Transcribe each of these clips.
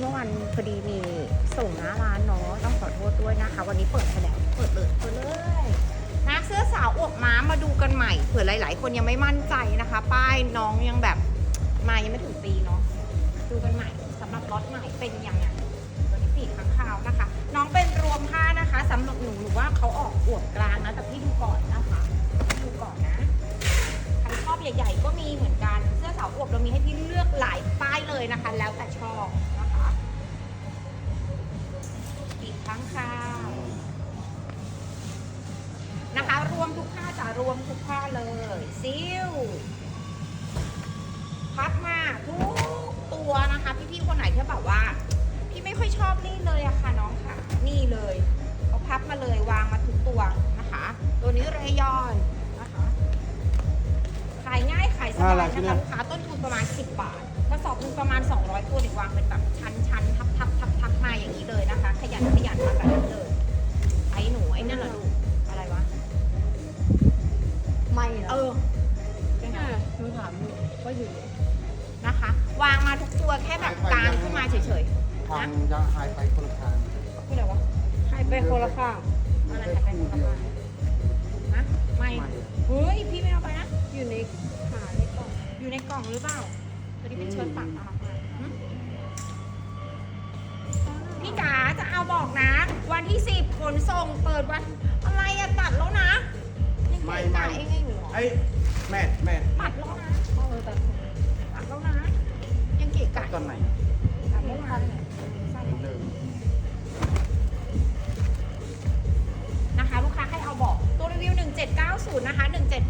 เมื่อวันพอดีมีส่งหน้าร้านเนาะต้องขอโทษด้วยนะคะ วันนี้เปิดแถลงเปิดเลยเปิดเลยนะเสื้อสาวอกม้ามาดูกันใหม่เผื่อหลาย ๆ คนยังไม่มั่นใจนะคะ ป้ายน้องยังแบบมายังไม่ถึงปีเนาะดูกันใหม่สำหรับล็อตใหม่เป็นยังไงตัวนี้ปีกข้งคาวนะคะ น้องเป็นรวมผ้านะคะ สำหรับหนูหนูว่าเขาออกอวบกลางนะแต่พี่ดูก่อนนะคะดูก่อนนะใครชอบใหญ่ ๆ ก็มีเหมือนกันเสื้อสาวอวบเรามีให้พี่เลือกหลายป้ายเลยนะคะ แล้วแต่ชอบ คาวนะคะ รวมทุกผ้าจะรวมทุกผ้าเลยซิลพับมาทุกตัวนะคะ พี่ๆคนไหนที่แบบว่า พี่ไม่ค่อยชอบนี่เลยอะค่ะน้องค่ะ นี่เลยเอาพับมาเลยวางมาทุกตัวนะคะ ตัวนี้เรยอนนะคะขายง่ายขายสบายนะคะลูกค้าต้นทุนประมาณ 10 บาทกระสอบหนึงประมาณ 200ตัวเดี๋ยววางเป็นแบบชั้นๆทับทับทับทับ มาอย่างนี้เลยนะคะ ขยันขยันมาแบบนี้เลยไอ้หนูไอ้นั่นเหรอลูกอะไรวะไม่เอเอออยังไงหนูถามอยู่ว่าอยู่นะคะ วางมาทุกตัวแค่แบบกลางขึ้นมาเฉยทางจะหายไปคนละทางๆพูดอะไรวะให้ไปคนละข้างอะไรหายไปคนละบ้านนะไม่ไม่ เฮ้ย พี่ไม่เอาไปนะ อยู่ในขาในกล่อง อยู่ในกล่องหรือเปล่าตอนนี้เป็นเชิ้ตปักเอา พี่จ๋าจะเอาบอกนะ วันที่สิบขนส่งเปิดวันอะไรอะตัดแล้วนะยังไม่เกะไม่กะเองไงหนูไอ้แม่แม่ตัดแล้วนะเออแต่ตัดแล้วนะ ยังเกะกะตอนไหนตัดเมื่อวานเนี่ยสั้นเริ่มนะคะลูกค้าให้เอาบอกตัวรีวิว 1790 นะคะ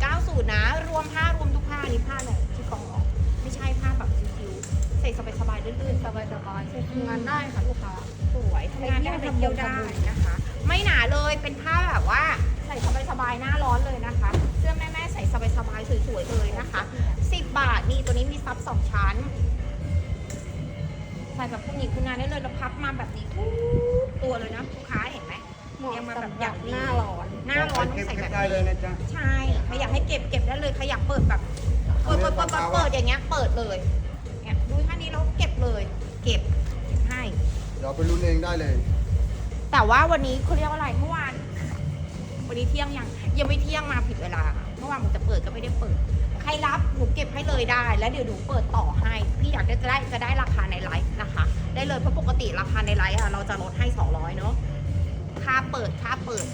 1790 นะ รวมผ้ารวมทุกผ้าอันนี้ผ้าอะไรที่กองออกไม่ใช่ผ้าแบบชิวๆใส่สบายๆลื่นๆสบายสบายๆใช้ทำงานได้ค่ะลูกค้าส วยทำงานได้ไปเที่ยวได้นะคะ ไม่หนาเลยเป็นผ้าแบบว่าใส่สบายๆหน้าร้อนเลยนะคะ เสื้อแม่ๆใส่สบายๆสวยๆเลยนะคะ10บาทนี่ตัวนี้มีซับสองชั้นใส่แบบผู้หญิงคุณนายได้เลยแล้วพับมาแบบนี้ทุกตัวเลยนะลูกค้าเห็นไหมเหมาะยังมาสำหแบรับบอย่างดีหน้าร้อนหน้าร้อนต้องใส่เก็แบบได้นี้เลยนะจ๊ะใช่ใครอยากให้เก็บเก็บได้เลยใครอยากเปิดแบบเปิดเปิดเปิดเปิดเปิดอย่างเงี้ยเปิดเลยเนี่ยดูท่านี้แล้วเก็บเลย เก็บเก็บให้ เดี๋ยวไปลุ้นเองได้เลย แต่ว่าวันนี้เขาเรียกว่าอะไรเมื่อวาน วันนี้เที่ยงยังยังไม่เที่ยงมาผิดเวลา เมื่อวานมันจะเปิดก็ไม่ได้เปิด ใครรับหนูเก็บให้เลยได้ แล้วเดี๋ยวหนูเปิดต่อให้ พี่อยากได้จะได้จะได้ราคาในไลฟ์นะคะ ได้เลยเพราะปกติราคาในไลฟ์อะเราจะลดให้ 200 เนาะค่าเปิดค่าเปิด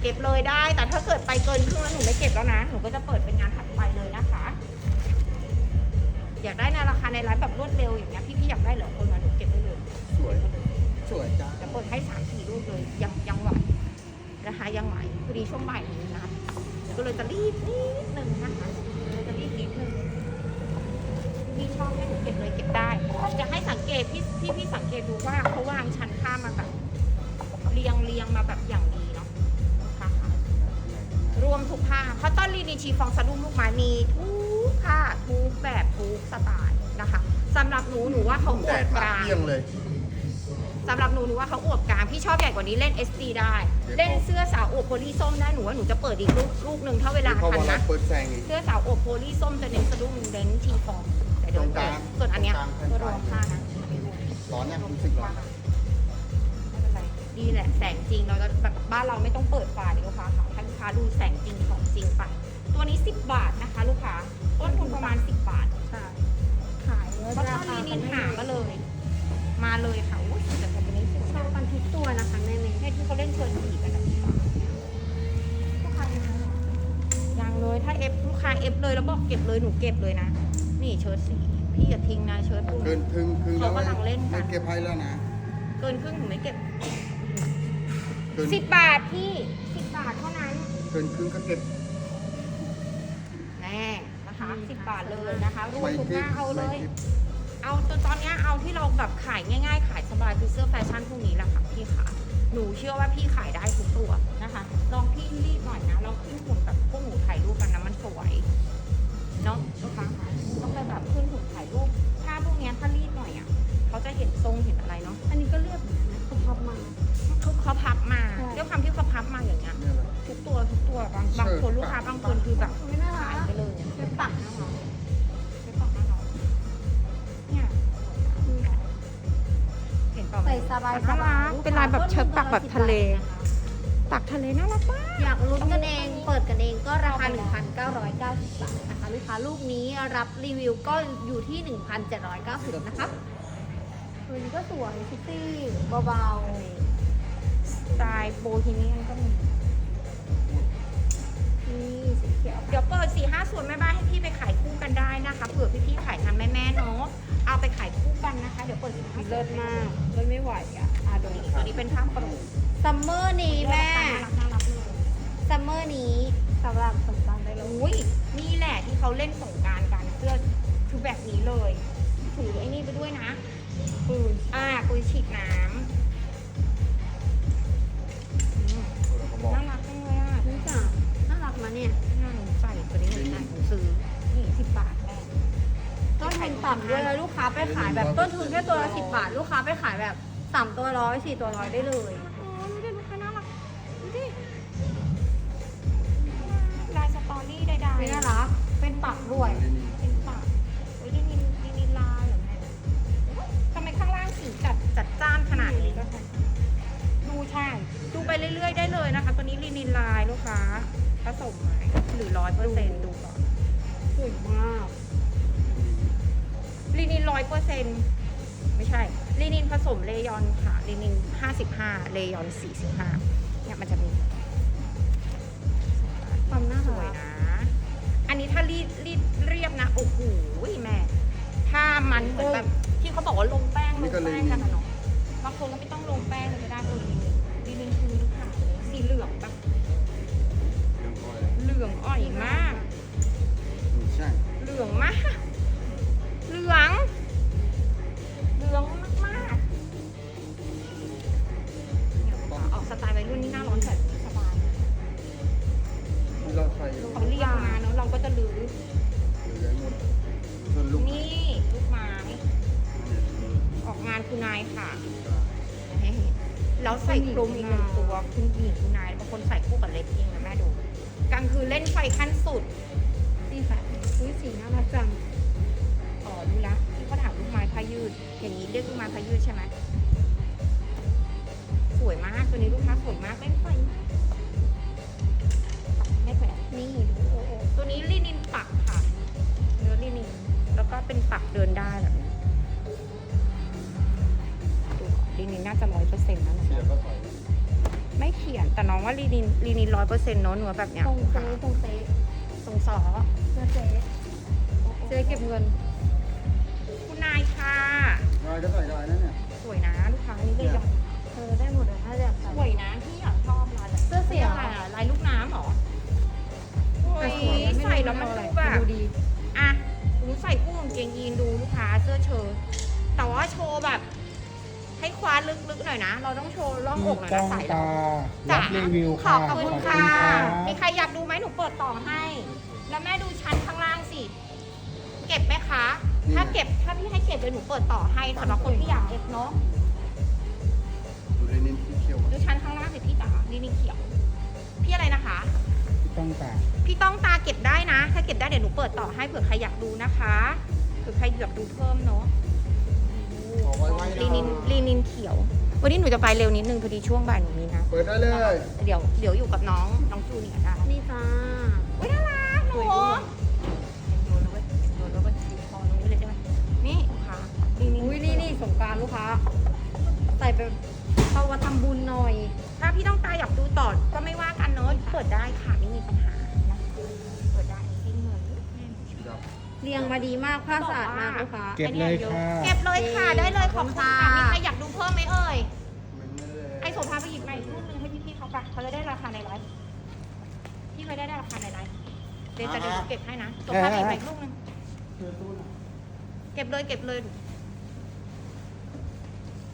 เก็บเลยได้ แต่ถ้าเกิดไปเกินครึ่งแล้วหนูไม่เก็บแล้วนะ หนูก็จะเปิดเป็นงานถัดไปเลยนะคะ อยากได้ในราคาในไลฟ์แบบรวดเร็วอย่างเงี้ยพี่ๆอยากได้เหลือคนมาหนูเก็บเลย สวย สวยจ้าจะเปิดให้สามสี่รูปเลย ยังยังไหวนะคะยังไหวพอดีช่วงบ่ายนี้นะก็เลยจะรีบนิดนึงนะคะเลยจะรีบนิดนึงพี่ชอบให้หนูเก็บเลยเก็บได้จะให้สังเกตพี่พี่พี่สังเกตดูว่าเขาวางชั้นข้ามมาแบบเรียงเรียงมาแบบอย่างดีเนาะค่ะรวมทุกผ้าเพราะต้นลีนีชีฟองสะดุ้งลูกไม้มีทุกผ้าทุกแบบทุกสไตล์นะคะสำหรับหนูหนูว่าเขาอแดวดดกมาลางเที่ยงเลย สำหรับหนูหนูว่าเขาอวบกลางพี่ชอบใหญ่กว่านี้เล่น SD ได้เดี๋ยวเล่นเสื้อสาวอวบโพลีส้มได้หนูว่าหนูจะเปิดอีกลูกลูกหนึ่งถ้าเวลาเพราะทันว่าเรานะ เปิดแซงอีก เสื้อสาวอวบโพลีส้มจะเน้นสะดุ้งเน้นทีฟองแต่เดี๋ยวตรงกลางส่วนอันเนี้ยตรงกลางก็รวมผ้านะร้อนเนี่ยรู้สึกร้อนไม่เป็นไรดีแหละแสงจริงเราจะแบบบ้านเราไม่ต้องเปิดไฟลูกค้าค่ะให้ลูกค้าดูแสงจริงของจริงไปตัวนี้ 10 บาทนะคะ ลูกค้าต้นทุนประมาณ 10 บาทใช่ขายเยอะเพราะต้นราคาลีนินหามาเลย มาเลยค่ะ เอฟลูกค้าเอฟเลยแล้วบอกเก็บเลยหนูเก็บเลยนะ นี่เชิ้ตสีพี่อย่าทิ้งนะเชิ้ตพวกเกินี้นครึ่งครึ่งแล้วเขากำลังเล่นกัน ไม่เก็บให้แล้วนะ เกินครึ่งหนูไม่เก็บเกินสิบบาทพี่สิบบาทเท่านั้น เกินครึ่งก็เก็บแน่นะคะสิบบาทเลยนะคะรวมไม่ทุกหเก็บน้าเอาเลไม่ยเก็บเอาตอนตอนเนี้ยเอาที่เราแบบขายง่าย ๆ ขายสบายคือเสื้อแฟชั่นพวกนี้แหละค่ะพี่ขา หนูเชื่อว่าพี่ขายได้ทุกตัวนะคะ ลองพี่รีบหน่อยนะ เราขึ้นหุ่นแบบพวกหนูถ่ายรูปกันนะมันสวยเนาะลูกค้าคะต้องไปแบบขึ้นหุ่นถ่ายรูป ถ้าพวกนี้ถ้ารีบหน่อยอะ เขาจะเห็นทรงเห็นอะไรเนาะ อันนี้ก็เลือก ล่าใส่สบายสน่าบารัยกเป็นลายแบบเชิดปักแบบทะเล ปักทะเลน่ารักมาก อยากลุ้นกันเอง เปิดกันเองก็ราคา 1,990 บาทนะคะลูกค้าลูกนี้รับรีวิวก็อยู่ที่ 1,790 นะครับตัวนี้ก็สวยซิตี้เบาสไตล์โบฮีเมียนก็มีๆนี่สีเขียว เดี๋ยวเปิด4 5ส่วนแม่บ้านให้พี่ไปขายคู่กันได้นะคะเผื่อพี่ๆขายทันแม่ๆเนาะ เอาไปขายคู่กันนะคะ เดี๋ยวเปิด4 5เลิศมากเลิศไม่ไหวอะอะดูตัวนี้เป็นผ้าโปร่งซัมเมอร์นี้แม่น่ารักน่ารักเลยซัมเมอร์นี้สำหรับสงกรานต์ได้เลยอุ้ยนี่แหละที่เขาเล่นสงกรารกันเสื้อคือแบบนี้เลย ถือไอ้นี่ไปด้วยนะ ปืนอ่าคุยฉีดน้ำอืมแล้วก็บอกน่ารักจังเลยอะ นี่จ้ะน่ารักมาเนี่ยน่าหนูใส่ตัวนี้เหมือนกันหนูซื้อนี่สิบบาทแม่ ต้นทุนต่ำด้วยแล้วลูกค้าไปขายแบบต้นทุนแค่ตัวละสิบบาท ลูกค้าไปขายแบบสามตัวร้อยสี่ตัวร้อยได้เลย โอ้ยดูดิลูกค้าน่ารักดูดิลายสตอรี่ใดๆไม่น่ารัก เป็นปักด้วย เป็นปากเฮ้ยนี่นี่นี่นี่ลายเหรอแม่ทำไมข้างล่างสีจัดจัดจ้านขนาดนี้ดูใช่ดูไปเรื่อยๆได้เลยนะคะ ตัวนี้ลินินลายลูกค้าผสมไหมหรือร้อยเปอร์เซ็นต์ดูก่อนสวยมากลินินร้ อยเปอร์เซ็นต์ไม่ใช่ลินินผสมเลยอนค่ะลินินห้าสิบห้าเลยอนสี่สิบห้าเนี่ยมันจะมีความน่าสรัวยกนะ อันนี้ถ้ารีดรีดเรียบนะ โอ้โหแม่ ถ้ามันเหมือนแบบที่เขาบอกว่าลงแป้งลงแป้งกันนะเนาะบางคนก็ไม่ต้องลงแป้งเลยก็ได้ตัวนี้ดีนินคือลูกค้าสีเหลืองแบบเรื่องก้อยเหลืองอ่อยมากอืมใช่เหลืองมาก คุณนายค่ะ แล้วใส่กลมอีกหนึ่งตัวคุณหญิงคุณนายบางคนใส่คู่กับเล็กยิงนะแม่ดูกลางคืนเล่นไฟขั้นสุดนี่ค่ะอุ้ยสีน่ารักจังอ๋อรู้ละที่เขาถามลูกไม้พายืด อย่างนี้เรียกลูกไม้พายืดใช่ไหมสวยมากตัวนี้ลูกค้าสวยมากเล่นไฟมากไม่แขวนนี่ดูโอ้โหตัวนี้ลินินปักค่ะเนื้อลินิน แล้วก็เป็นปักเดินได้แบบ ลินินน่าจะร้อยเปอร์เซ็นต์นะเสียก็ใส่ไม่เขียนแต่น้องว่าลินินลินินร้อยเปอร์เซ็นต์เนาะเนื้อแบบเนี้ยตรงเจ๊ตรงเจ๊ทรงสอเจ๊เจ๊เจ๊เก็บเงิน คุณนายค่ะลายก็ใส่ได้นะเนี่ยสวยนะลูกค้านี่เลยยอมเออได้หมดเลยถ้าอยากสใส่วยนะที่อยากชอบลายแบบเสื้อเสียลายอะไรลายลูกน้ำเหรอโอ้ยใส่แล้วมันดูแบบดูดีอะหนูใส่คู่กางเกงยีนดูลูกค้าเสื้อเชิ้ตแต่ว่าโชว์แบบให้ คว้าลึกๆหน่อยนะ เราต้องโชว์ร่องอกหน่อยต้นะองใส่แล้ตาวรับรีวิวขค่ะอบคุณค่ะ มีใครอยากดูไหมหนูเปิดต่อให้ แล้วแม่ดูชั้นข้างล่างสิ เก็บไหมคะ ถ้าเก็บถ้าพี่ให้เก็บเดี๋ยวหนูเปิดต่อให้สำหรับคนที่อยากเก็บเนาะดูเลนินที่เขียวดูชั้นข้างล่างสิพี่จ๋านี่นี่เขียว พี่อะไรนะคะต้องตา พี่ต้องตาเก็บได้นะ ถ้าเก็บได้เดี๋ยวหนูเปิดต่อให้เผื่อใครอยากดูนะคะเผื่อใครอยากดูเพิ่มเนาะขอไว้ไว้ ลีนินลีนินเขียว วันนี้หนูจะไปเร็วนิดนึงพอดีช่วงบ่ายหนูมีนะ เปิดได้เลย เดี๋ยวเดี๋ยวอยู่กับน้องน้องจูเนียร์ได้ เรียงมาดีมากผ้าสะอาดมากลูกค้าเก็บเลยค่ะเก็บเลยค่ะได้เลยขอบคุณค่ะขอบคุณค่ะมีใครอยากดูเพิ่มไหมเอ่ยำมันไม่ได้ไอโสภาไปหยิบมาอีกรูปนึงให้พี่ๆเขาไปเขาจะได้ราคาในไลฟ์พี่เขาได้ได้ราคาในไลฟ์เดี๋ยวจะเดี๋ยวเก็บให้นะโสภาไปหยิบมาอีกรูปนึงเสื้อตู้น่ะเก็บเลยเก็บเลย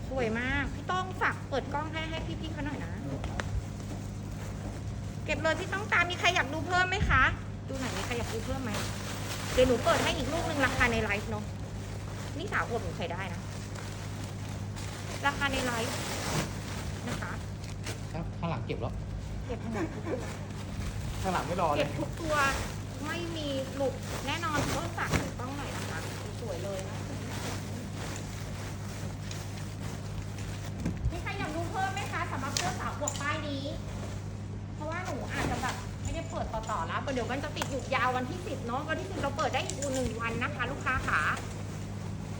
สวยมากพี่ต้องฝากเปิดกล้องให้ให้พี่ๆเขาหน่อยนะ เก็บเลยพี่ต้องตามมีใครอยากดูเพิ่มไหมคะ ดูหน่อยมีใครอยากดูเพิ่มไหมเดี๋ยวหนูเปิดให้อีกรูปนึงราคาในไลฟ์เนาะนี่สาวอวดหนูใครได้นะ ราคาในไลฟ์นะคะ ข้างหลังเก็บแล้ว เก็บหมดทุกตัวข้างหลังไม่รอเลเก็ยบทุกตัวไม่มีหลุดแน่นอนต้นฝากถือกล้องหน่อยนะคะสวยเลยนะมีใครอยากดูเพิ่มไหมคะสำหรับเสื้อสาวบวกป้ายนี้อแไม่ได้เปิดต่อแล้วเดี๋ยวมันจะติดหยุดยาววันที่สิบเนาะวันที่สิบเราเปิดได้อีกหนึ่งวันนะคะ ลูกค้าขา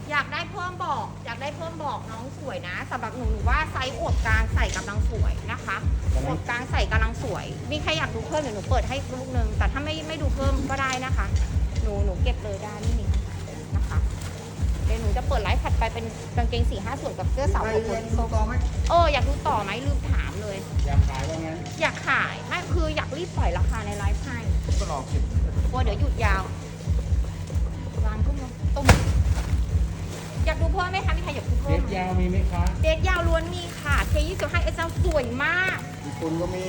อยากได้เพิ่มบอก อยากได้เพิ่มบอกน้องสวยนะสำหรับหนูหนูว่าไซส์อวบกลางใส่กำลังสวยนะคะอวบกลางใส่กำลังสวยมีใครอยากดูเพิ่มเดี๋ยวหนูเปิดให้ลูกนึงแต่ถ้าไม่ไม่ดูเพิ่มก็ได้นะคะ หนูหนูเก็บเลยได้นี่นี่นะคะเดี๋ยวหนูจะเปิดไลฟ์ถัดไปเป็นกางเกงสี่ห้าส่วนกับเสื้อสาวใครโอโคเรียนส้มต่อไหมเอออยากดูต่อไหมลืมถามเลย อยากขายว่างั้นอยากขายไม่คืออยากรีบปล่อยราคาในไลฟ์ให้ก็รอเก็บกลัวเดี๋ยวหยุดยาววางกุ้งลงตุ้มอยากดูเพิ่มไหมคะมีใครอยากดูเดเพิ่มฟยาวมีไหมคะเดทยาวล้วนมีค่ะเคยี่สิบห้าเอสสวยมาก ญี่ปุ่นก็มี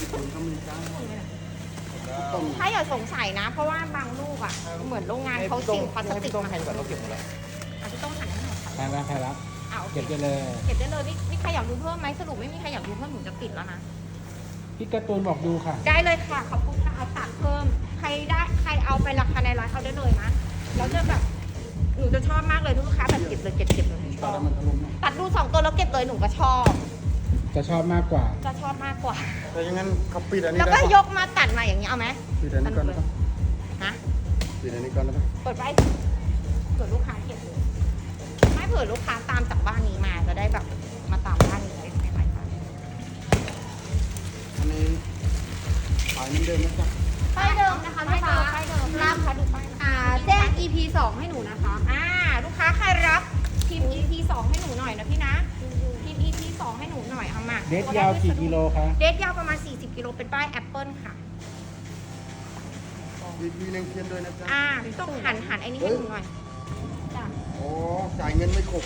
ญี่ปุ่นก็มีจ้าต้อง ถ้าอย่าสงสัยนะ เพราะว่าบางลูกอะ เหมือนโรงงานเขาสิ่งพลาสติกต้องมาแทนก่อนเราเก็บหมดแล้วอะพี่ต้องหันให้หน่อยค่ะใครรับใครรับอะโอเคเก็บได้เลย เก็บได้เลยนี่นี่ใครอยากดูเพิ่มไหมสรุปไม่มีใครอยากดูเพิ่มหนูจะปิดแล้วนะ พี่การ์ตูนบอกดูค่ะ ได้เลยค่ะ ขอบคุณค่ะเอาตัดเพิ่ม ใครได้ใครเอาไปราคาในร้านเอาได้เลยนะแล้วจะแบบหนูจะชอบมากเลยลูกค้าแบบเก็บเลยเก็บเก็บเลยหนูชตาอบมันทะลุนะตัดดูสองตัวแล้วเก็บเลยหนูก็ชอบ จะชอบมากกว่าจะชอบมากกว่า แต่อยังงั้นเขาปิดอันนี้แล้วได้ก็ปะยกมาตัดมาอย่างนี้เอาไหมปิดอันนี้ก่อนได้ปะฮะปิดอันนี้ก่อนได้ปะเปิดไว้เผื่อลูกค้าเก็บเลยไม่เผื่อลูกค้าตามจากบ้านนี้มาจะได้แบบมาตามบ้านนี้ได้ไหมคะอันนี้ขายเหมือนเดิมนะจ๊ะป้ายเดิมนะคะลูกค้าป้ายเดิมป้ายเดิมรับค่ะดูป้ายนะอ่าแจ้ง EP 2 ให้หนูนะคะ อ่า ลูกค้าใครรับพิมพ์ EP สองให้หนูหน่อยนะพี่นะ หนูหน่อยเอามาเดฟยาวกี่กิโลคะเดทยาวประมาณ 40 กิโลเป็นป้ายแอปเปิลค่ะ มีมีหนึ่งเทียนด้วยนะจ๊ะอ่าต้องหันหันไอ้นี่ให้หนูหน่อยจ้ะโอ้จ่ายเงินไม่ครบ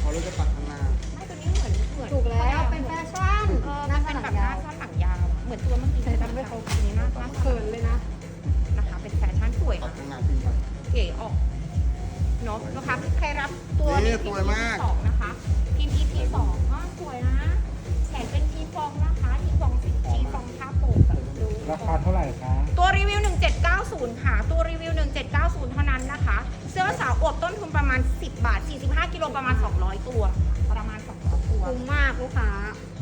เขาเลยจะตัดข้างหน้าไม่ตัวนี้เหมือนเหมือนถูกแล้ว เป็นแฟชั่นเออหมัน้านสเป็นนัแบงบหยาน้าวสั้นหลังยาวอะเหมือนตัวเมื่อกี้ใส่ทำให้เขาตัวนี้หน้าสั้นเขินเลยนะนะคะ เป็นแฟชั่นสวยตัดนะข้างหน้าทิ้งไป เก๋ออกเนาะนะคะใครรับตัวนี่นี้สพิมวยพ์มาก EP สองนะคะพิมพ์ EP สอง อสาวอวบต้นทุนประมาณ 10 บาท 45 กิโลประมาณ 200 ตัว ประมาณ 200 ตัวคุ้มมากลูกค้า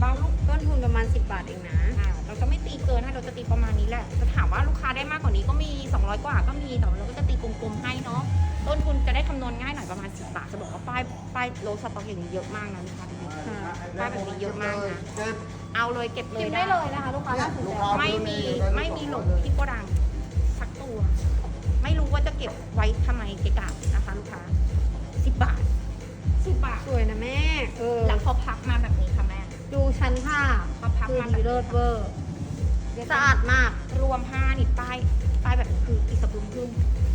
บางลูกต้นทุนประมาณ 10 บาทเองนะอ่าเราจะไม่ตีเกินนะเราจะตีประมาณนี้แหละจะถามว่าลูกค้าได้มากกว่านี้ก็มี 200 กว่าก็มีแต่ว่าเราก็จะตีกลมๆให้เนาะต้นทุนจะได้คำนวณง่ายหน่อยประมาณ 10 บาทจะบอกว่าป้ายป้ายโลสต็อกอย่างนี้เยอะมากนะลูกค้าดูดิป้ายแบบนี้เยอะมากนะเก็บเอาเลยเก็บเลยพิมพ์ได้เลยนะคะลูกค้าล่าสุดลูกแล้วค้าไม่มีไม่มีหลงที่โกดังสักตัว ไม่รู้ว่าจะเก็บไว้ทำไมเกะกะ เออหลังเขาพับมาแบบนี้ค่ะแม่ ดูชั้นผ้าเขาพับคือมาแบดีบเลินี้ศเวอร์สะอาดมาก รวมผ้านี่ป้ายป้ายแบบนี้คืออีสบึมพึ่ง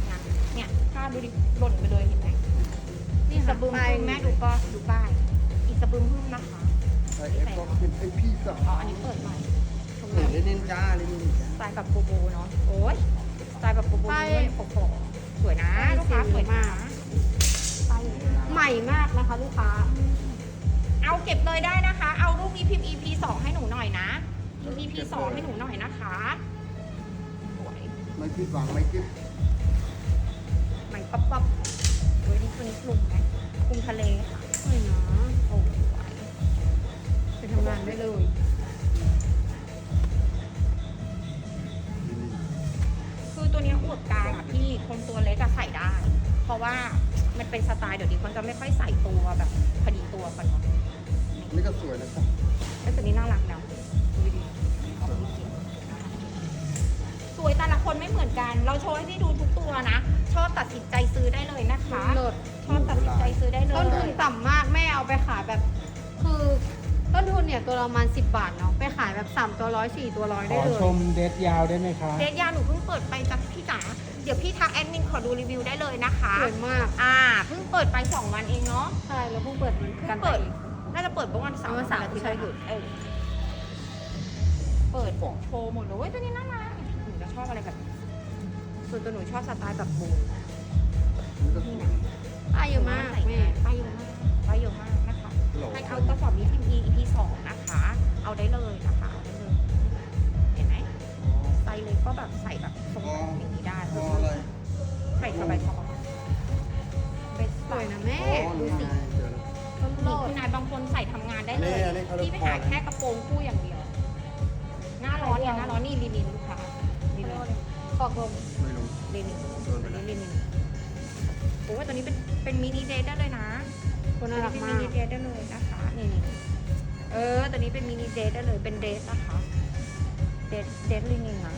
นะเนี่ยผ้าดูดิหล่นไปเลยเห็นไหมนี่อีสค่ะบึมป้ายพึ่งแม่ดูก็ดูป้ายอีสบึมพึ่งนะคะไอเอฟก็เป็นไอพี่สาวอ๋ออันนี้เปิดใหม่ชมเห็นแล้วได้นินจ้าเลยนินจ้าสไตล์แบบโบโบเนาะ โอ้ยสไตล์แบบโบโบเงินโปะๆสวยนะ ลูกค้าสวยมากป้ายอยู่นะใหม่มากนะคะ ลูกค้า เอาเก็บเลยได้นะคะ เอารูปนี้พิมพ์ EP 2ให้หนูหน่อยนะพิมพ์ EP 2ให้หนูหน่อยนะคะสวยไม่คิดหวังไม่คิดใหม่ป๊อปป๊อปโดยนี่ตัวนี้คลุมไหมคลุมทะเลค่ะสวยนะโอ้สวยไปทำงานได้เลยคือตัวเนี้ยอวดกลางอะพี่คนตัวเล็กอะใส่ได้ เพราะว่ามันเป็นสไตล์เดี๋ยวนี้คนจะไม่ค่อยใส่ตัวแบบพอดีตัวกันเนาะ นี่ก็สวยนะครับไอ้ตัวนี้น่ารักนะดูดิออกดีจริงนะคะสวยแต่ละคนไม่เหมือนกัน เราโชว์ให้พี่ดูทุกตัวนะ ชอบตัดสินใจซื้อได้เลยนะคะ เลิศชอบตัดสินใจซื้อได้เลย ต้นทุนต่ำมากแม่เอาไปขายแบบ คือต้นทุนเนี่ยตัวละประมาณ10 บาทเนาะไปขายแบบ3ตัวร้อย4ตัวร้อยขได้อเลย ชมเดฟยาวได้ไหมคะเดทยาหนูเพิ่งเปิดไปจากพี่จ๋า เดี๋ยวพี่ทักแอดมินขอดูรีวิวได้เลยนะคะ สวยมาก อ่า เพิ่งเปิดไป 2 วันเองเนาะ ใช่ แล้วเพิ่งเปิดเพิ่กังนไปเปิดอีกน่า จะเปิดเมื่อวันเสาร์วันเสาร์อาทิตย์ใช่เราหยุด เออเปิดโชว์หมดเลยเว้ยตัวนี้น่ารักหนูจะชอบอะไรแบบนี้ส่วนตัวหนูชอบสไตล์แบบบูมนี่ก็สวยป้ายเยอะมากแม่ป้ายเยอะมากป้ายเยอะมากนะคะใครเอากระสอบนี้พิมพ์ E EP สองนะคะ เอาได้เลยนะคะเอาได้เลยเห็นไหมไซส์เล็กก็แบบใส่แบบทรงแบบอย่างนี้ได้พออะไรใส่สบายสบายเบสสวยนะแม่อ๋อดูนี่สิ ไงเดี๋ยวนะต้นนี่โลดคุณนายบางคนใส่ทำงานได้เลยอันนี้อันนี้เขาเรียก พี่ไปหาคออะไรแค่กระโปรงคู่อย่างเดียว หน้าร้อนเนี่ยหน้าร้อนนี่ลินินลูกอกลมไม่ลงลินินโดนไปตัวแล้วนี้ลินินโอ้ยตัวนี้เป็นเป็นมินิเดทได้เลยนะคนน่ารักเป็นมามิกนิเดทได้เลยนะคะนี่นี่เออตัวนี้เป็นมินิเดทได้เลยเป็นเดทนะคะเดทเดทลินินนะ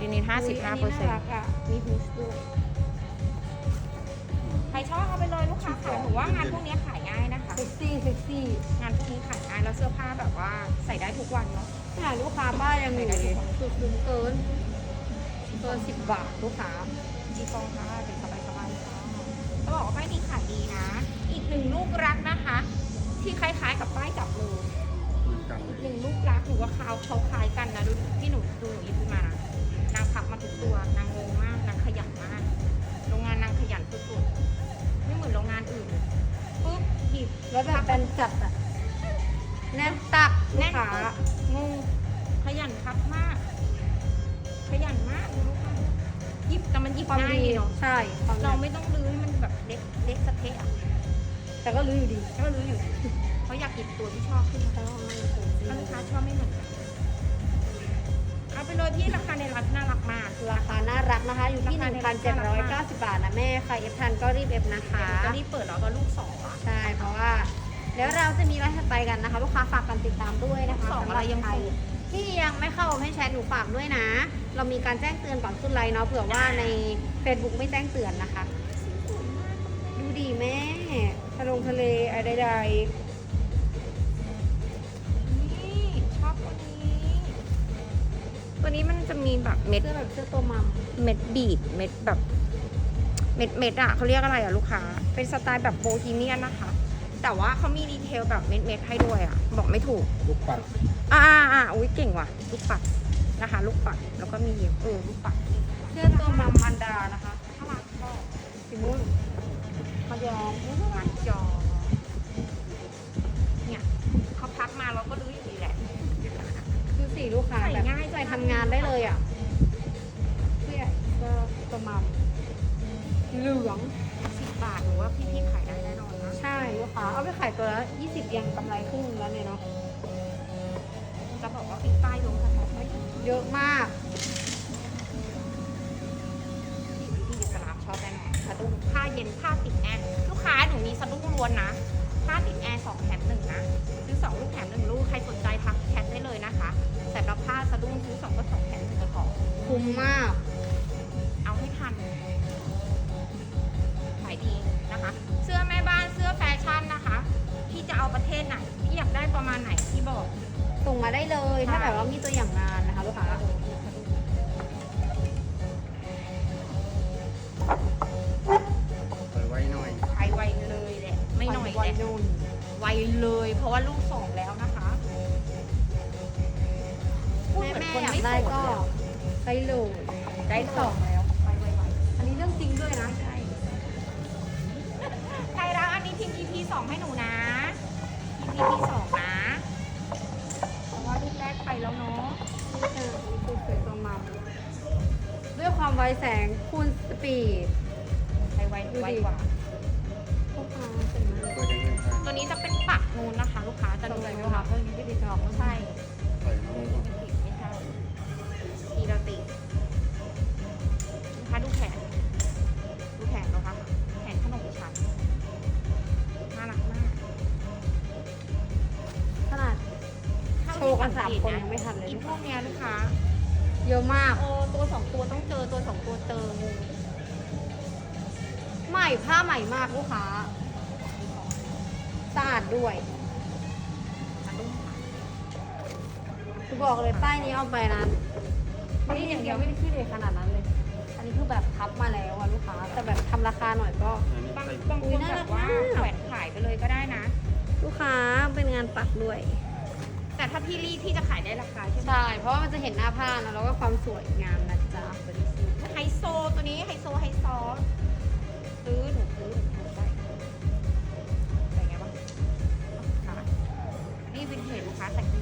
ลินินห้าสิบห้าเปอร์เซ็นต์อะมีฮูสด้วย ใครชอบเอาไปเลยลูกค้าขายหนูว่างานพวกนี้ขายง่ายนะคะ เซ็กซี่เซ็กซี่งานพวกนี้ขายง่ายแล้วเสื้อผ้าแบบว่าใส่ได้ทุกวันเนาะขนาดลูกค้าบ้านยังอยู่เลยคือคุ้มเกินเกินสิบบาทลูกค้าจีฟองค่ะเป็นสบายสบายๆค่ะต้องบอกว่าป้ายนี้ขายดีนะ อีกหนึ่งลูกรักนะคะ ที่คล้ายๆกับป้ายจับมือเหมือนกันเลยหนึ่งลูกรักหนูว่าเขาเขาคล้ายกันนะดูที่หนูดูหนูหยิบขึ้นมานะนางพับมาทุกตัวนางงงมากนางขยันมาก โรงงานนางขยันสุดๆ ไม่เหมือนโรงงานอื่นปุ๊บหยิบแล้วแบบเป็นจัดอะแน่นตักลูแน่กนค้างงขยันพับมาก ขยันมากดูลูกค้าหยิบแต่มันหยิบความง่ายดีดีเนาะใช่ความเราแบบไม่ต้องลื้อให้มันแบบเล็กเล็กสะเทะอะแต่ก็รู้อยู่ดีก็ลื้ออยู่เขาอยากหยิบตัวที่ชอบขึ้นมา แต่ว่าไม่สวยจริงแล้วลูกค้าชอบไม่เหมือนกัน เอาไปเลยพี่ราคาในร้านน่ารักมาก ราคาน่ารักนะคะ อยู่ที่ราคาในร้านน่ารักมาก1,790 บาทนะแม่ใครเอฟทันก็รีบเอฟนะคะจะรีบเปิดแล้วก็ลูกสองอะใช่เพราะว่าเดี๋ยวเราจะมีไลฟ์ถัดไปกันนะคะลูกค้าฝากกันติดตามด้วยนะคะสองอะไรยังใครที่ยังไม่เข้าให้แชทหนูฝากด้วยนะ เรามีการแจ้งเตือนก่อนขึ้นไลน์เนาะเผื่อว่าใน Facebook ไม่แจ้งเตือนนะคะ ดูดีแม่ทะลงทะเลอะไรใดนี่ ตัวนี้มันจะมีแบบๆเม็ดเสื้อแบบเสื้อตัวมัมเม็ดบีดเม็ดแบบเม็ดเม็ดอะเขาเรียกอะไรอะลูกค้า เป็นสไตล์แบบโบฮีเมียนนะคะ แต่ว่าเขามีดีเทลแบบเม็ดเม็ดให้ด้วยอะบอกไม่ถูก ลูกปัดอ่าอ่าอ่าอุ้ยเก่งว่ะ ลูกปัดนะคะ ลูกปัดแล้วก็มีเออลูกปัดเสื้อตัวมัมมันดานะคะน่ารักชอบสีม่วงมายอมน่ารักจอเนี่ยเขาพักมาเราก็รู้อยู่ ดีแหละคือสีลูกค้าใส่แบบง่ายใส่ทำงานได้เลยอะเสื้อเสื้อตัวมัมเหลืองสิบบาทหนูว่าพี่พี่ขายได้แน่นอนนะใช่ลูกค้าเอาไปขายตัวละ20ยังกำไรครึ่งหนึงแล้วเนี่ยเนาะจะบอกว่าพี่ป้ายลงกระสอบไม่ดีเยอะมากพี่พี่อิสลามชอบแน่นอนสะดุ้งผ้าเย็นผ้าติดแอร์ลูกค้าหนูมีสะดุ้งล้วนนะผ้าติดแอร์สองแถ แรกไปแล้วเนาะนี่คือคือสวยตัวมัมด้วยความไวแสงคูณสปีดใครไวไวกว่าลูกค้าสวยมากตัวยังเงินใช่ตัวนี้จะเป็นปักนูนนะคะ ลูกค้าจะจะนูดูนเลยไหมว่าคะเรื่องนี้ที่ดีจะออกไม่ใช่ใช่ ใส่ลงามคนยังไม่ทันเลย อีพวกเนี้ยลูกค้าเยอะมากโอ้ตัวสองตัวต้องเจอตัวสองตัวเจองูใหม่ผ้าใหม่มากลูกค้าสะอาดด้วยสะดุ้งค่ะคือบอกเลยป้ายนี้เอาไปนะนี่อย่างเดียวไม่ได้ขึ้นเลยขนาดนั้นเลย อันนี้คือแบบพับมาแล้วอะลูกค้า แต่แบบทำราคาหน่อยก็อันนี้บางใส่บางคอุ๊ยนน่าแบรักบว่ามากแขวนขายไปเลยก็ได้นะ ลูกค้าเป็นงานปักด้วย แต่ถ้าพี่รีดพี่จะขายได้ราคาใช่ไหมใช่ เพราะว่ามันจะเห็นหน้าผ้านะแล้วก็ความสวยงามนะจ๊ะไฮโซตัวนี้ไฮโซไฮซอสซื้อหนูซื้อหนูได้ใส่ไงบ้างค่ะนี่วินเทจลูกค้าใส่ผู้ห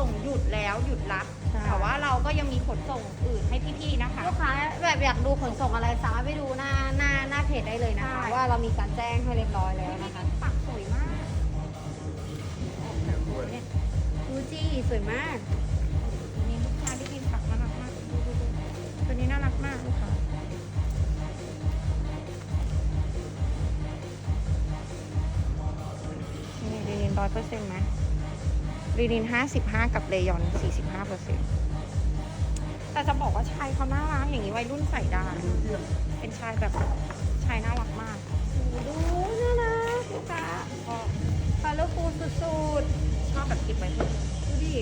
ส่งหยุดแล้วหยุดรับ ใช่ แต่ว่าเราก็ยังมีขนส่งอื่นให้พี่ๆนะคะ ลูกค้าแบบอยากดูขนส่งอะไรสามารถไปดูหน้าหน้าหน้าเพจได้เลยนะคะ ใช่ ว่าเรามีการแจ้งให้เรียบร้อยแล้วพี่นะคะๆปักสวยมาก ดูจี้สวยมากตัวนี้ลูกค้าที่ดินปักน่ารักมากดูดูดูตัวนี้น่ารักมากลูกค้านี่รีนินร้อยเปอร์เซ็นต์ไหม รีนินห้าสิบห้ากับเลยอนสี่สิบห้าเปอร์เซ็นต์แต่จะบอกว่าชายเขาน่ารักอย่างนี้วัยรุ่นใส่ได้เป็นชายแบบชายน่ารักมาก ดูน่ารักลูกค้าก็คาร์ลฟูสุดชอบแบบเก็บไว้เพื่อๆดูดิ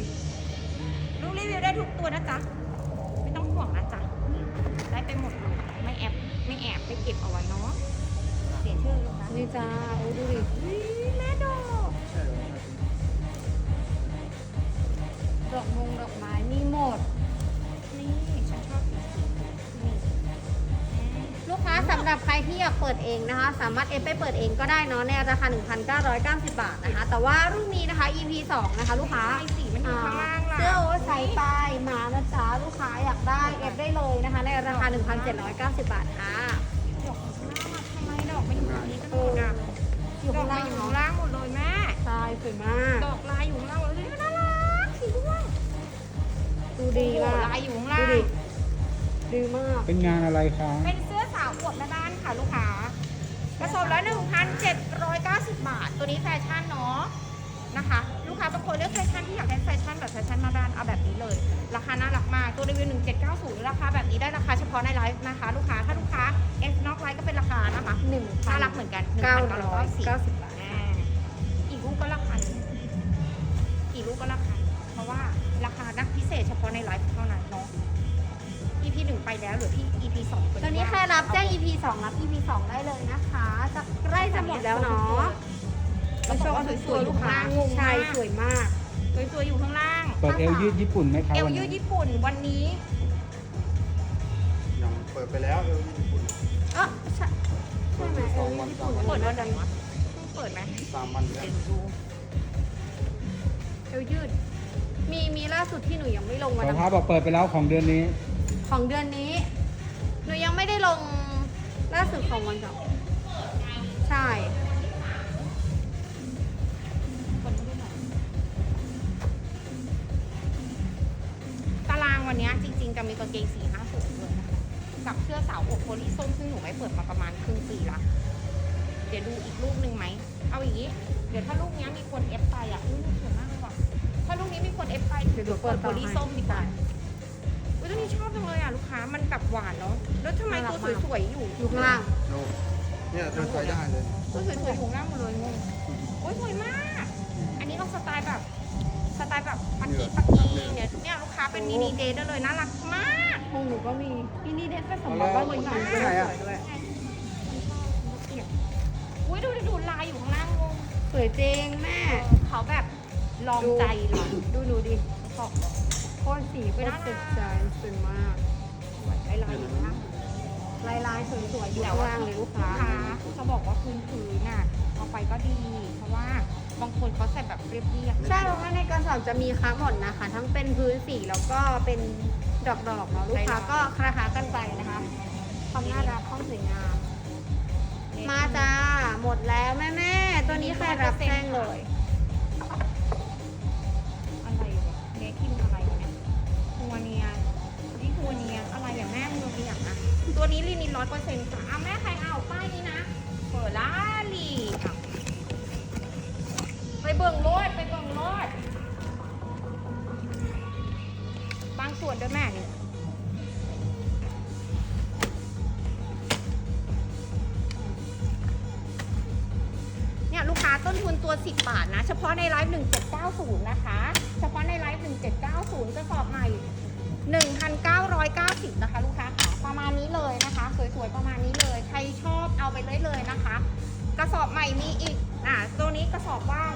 ดูรีวิวได้ทุกตัวนะจ๊ะ ไม่ต้องห่วงนะจ๊ะ ได้ไปหมดเลยไม่แอบไม่แอบไปเก็บเอาไว้เนาะเสียชื่อลูกค้านี่จ้าโอ้ดูดิอุ๊ยแม่ดอกด อกมงดอกไม้มีหมด นี่ฉันชอบสีสีนี่ลูกค้าสำหรับใครที่อยากเปิดเองนะคะ สามารถเอฟไปเปิดเองก็ได้เนาะในราคา 1,990 บาทนะคะ แต่ว่ารุ่นนี้นะคะ EP 2 นะคะ ลูกค้าไอ้สีมันอยู่ข้างล่างล่ะเสื้อโอเวอร์ไซส์ปลายมานะจ๊ะลูกค้าอยากได้เอฟได้เลยนะคะ ในราคา 1,790 บาทค่ะดอกมันน่ารักทำไมดอกมันอยู่ตรงนี้กันหมดอะอยู่ดอข้ากงมัล่านงอยู่ข้างเนาะล่างหมดเลยแม่ใช่สวยมาก ดอกลายอยู่ข้างล่างเลยน่ารักสีม่วง ดูดีโอ้มาโหกลายอยู่ข้างดูล่างดิดีมาก เป็นงานอะไรคะเป็นเสื้อสาวอวดแม่บ้านค่ะลูกค้ากระสอบละ1,790 บาท ตัวนี้แฟชั่นเนาะนะคะ ลูกค้าบางคนเลือกแฟชั่นที่อยากได้แฟชั่นแบบแฟชั่นมาบ้านเอาแบบนี้เลย ราคาน่ารักมากตัวรีวิว1790 ราคาแบบนี้ได้ราคาเฉพาะในไลฟ์นะคะ ลูกค้าถ้าลูกค้าเอฟนอกไลฟ์ก็เป็นราคานะคะหนึ่งน่ารักเหมือนกันเก้า1,990ร้อยเก้าสิบบาทอ่าอีกลูกก็ราคาหนึ่งอีกลูกก็ราคา ในไลฟ์เท่านั้นเนาะ EP หนึ่งไปแล้วเหลือพี่ EP สองตอนนี้ใครรับแจ้ง EP 2 รับ EP 2 ได้เลยนะคะจะใกล้จะหมดแล้วเนาะกระสอบสวยๆอยู่ข้างล่างงงใช่มากสวยมาก สวยๆอยู่ข้างล่างเปิดเอลยืดญี่ปุ่นไหมคะเอววันยืนี้ดญี่ปุ่นวันนี้ยังเปิดไปแล้วเอลญี่ปุ่นเออใช่ใช่ไหมสองวันสามเปิวัดนวันไหนวะเปิดไหมสามวันแล้วเดี๋ยวหนูดูเอวยืด มีมีล่าสุดที่หนูยังไม่ลงวันสอนั้นท้าบอกเปิดไปแล้วของเดือนนี้ ของเดือนนี้ หนูยังไม่ได้ลงล่าสุดของวันก่อนใช่คนไม่ได้หน่อยตารางวันเนี้ยจริง ๆ จะมีกางเกงสี่ห้าสูงด้วยนะคะกับเสื้อสาวอกโพลีส้มซึ่งหนูไม่เปิดมาประมาณครึ่งปีละ เดี๋ยวดูอีกลูกหนึ่งไหม เอาอย่างนี้ เดี๋ยวถ้าลูกเนี้ยมีคนเอฟไปอะอุ้ยสวยมากเลยว่ะ ถ้าลูกนี้มีคนเอฟไปเดี๋ยวหนูเปิดโพลีส้มดีกว่าอุ้ยตัวนี้ชอบจังเลยอะลูกค้ามันแบบหวานเนาะแล้วทำไมตัวสวยๆอยู่อยู่ข้างล่างโลเนี่ยเธอใส่ได้เลยตัวสวยๆอยู่ข้างล่างหมดเลยงงโอ้ยสวยมาก อันนี้ก็สไตล์แบบสไตล์แบบปักกีปักกีเนี่ยเนี่ยลูกค้าเป็นมินิเดทได้เลยน่ารักมากของหนูก็มีที่นี่เด็ดไปสองเอาร้แล้อยวก็เหมือนกันไปไหนอะสวยด้วยอุ้ยดูดิดูลายอยู่ข้างล่างงงสวยจริงแม่เขาแบบ ลองใจเลยดูหนูดิบอกโคตรสีโคตรสดใจสวยมากสวยลายลายอยู่ข้างล่างลายลายๆสวยๆอยู่แต่ข้างว่าล่างเลยลูกลูกค้าค้าจะบอกว่าพื้นพื้นน่ะเอาไปก็ดี เพราะว่าบางคนเขาใส่แบบเรียบเรียบใช่เพราะว่าในกระสอบจะมีค้าหมดนะคะ ทั้งเป็นพื้นสีแล้วก็เป็นดอกๆเนาะลูกค้าก็ราคากันไปนะคะความน่ารักความสวยงาม มาจ้า หมดแล้วแม่แม่ๆตัวนี้ใครรับแจ้งเลย วะเนคิมอะไรเนี่ยฮัวเนียนี่ฮัวเนียอะไรอย่างแม่มือมีอย่างนะตัวนี้ลีนินร้อยเปอร์เซ็นต์ค่ะอะแม่ใครเอาป้ายนี้นะเปิดล่าลีค่ะไปเบิ่งรถไปเบิ่งรถบางส่วนด้วยแม่นี่เนี่ยลูกค้าต้นทุนตัว 10 บาทนะ เฉพาะในไลฟ์1790 นะคะเฉพาะ 1,990 นะคะ ลูกค้าประมาณนี้เลยนะคะ สวยๆประมาณนี้เลย ใครชอบเอาไปเลยเลยนะคะ กระสอบใหม่มีอีกอะตัวนี้กระสอบว่าง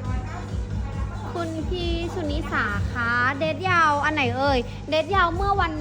1,790คุณพี่สุนิสาคะเดทยาวอันไหนเอ่ยเดทยาวเมื่อวัน